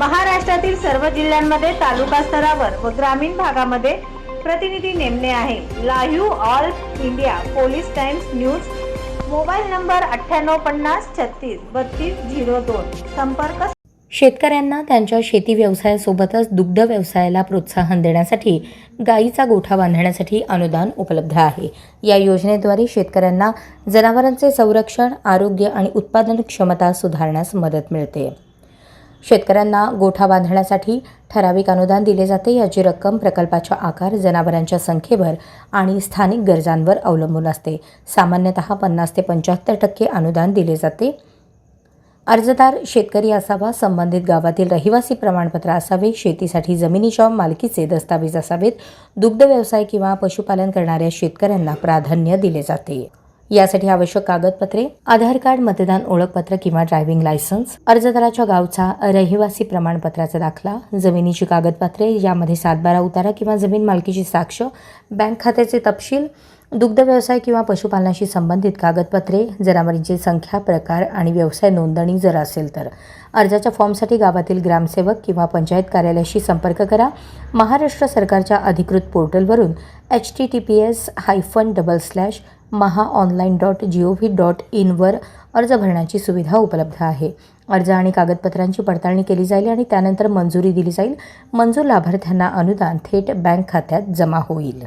महाराष्ट्रातील सर्व जिल्ह्यांमध्ये तालुका स्तरावर व ग्रामीण भागामध्ये प्रतिनिधी नेमणे आहे. Live all India police times news. Mobile number अठ्ठ्याण्णव पन्नास छत्तीस बत्तीस झिरो दोन. संपर्क शेतकऱ्यांना त्यांच्या शेती व्यवसायासोबतच दुग्ध व्यवसायाला प्रोत्साहन देण्यासाठी गायीचा गोठा बांधण्यासाठी अनुदान उपलब्ध आहे. या योजनेद्वारे शेतकऱ्यांना जनावरांचे संरक्षण आरोग्य आणि उत्पादन क्षमता सुधारण्यास मदत मिळते. शेतकऱ्यांना गोठा बांधण्यासाठी ठराविक अनुदान दिले जाते. याची रक्कम प्रकल्पाच्या आकार जनावरांच्या संख्येवर आणि स्थानिक गरजांवर अवलंबून असते. सामान्यतः पन्नास ते पंच्याहत्तर टक्के अनुदान दिले जाते. अर्जदार शेतकरी असावा संबंधित गावातील रहिवासी प्रमाणपत्र असावे शेतीसाठी जमिनीच्या मालकीचे दस्तावेज असावेत दुग्ध व्यवसाय किंवा पशुपालन करणाऱ्या शेतकऱ्यांना प्राधान्य दिले जाते. यासाठी आवश्यक कागदपत्रे आधार कार्ड मतदान ओळखपत्र किंवा ड्रायव्हिंग लायसन्स अर्जदाराच्या गावचा रहिवासी प्रमाणपत्राचा दाखला जमिनीची कागदपत्रे यामध्ये सातबारा उतारा किंवा जमीन मालकीची साक्ष बँक खात्याचे तपशील दुग्ध व्यवसाय किंवा पशुपालनाशी संबंधित कागदपत्रे जनावरांची संख्या प्रकार आणि व्यवसाय नोंदणी जर असेल तर. अर्जाच्या फॉर्मसाठी गावातील ग्रामसेवक किंवा पंचायत कार्यालयाशी संपर्क करा. महाराष्ट्र सरकारच्या अधिकृत पोर्टलवरून H T T P S hyphen double slash Maha online dot G O V dot इनवर अर्ज भरण्याची सुविधा उपलब्ध आहे. अर्ज आणि कागदपत्रांची पडताळणी केली जाईल आणि त्यानंतर मंजुरी दिली जाईल. मंजूर लाभार्थ्यांना अनुदान थेट बँक खात्यात जमा होईल.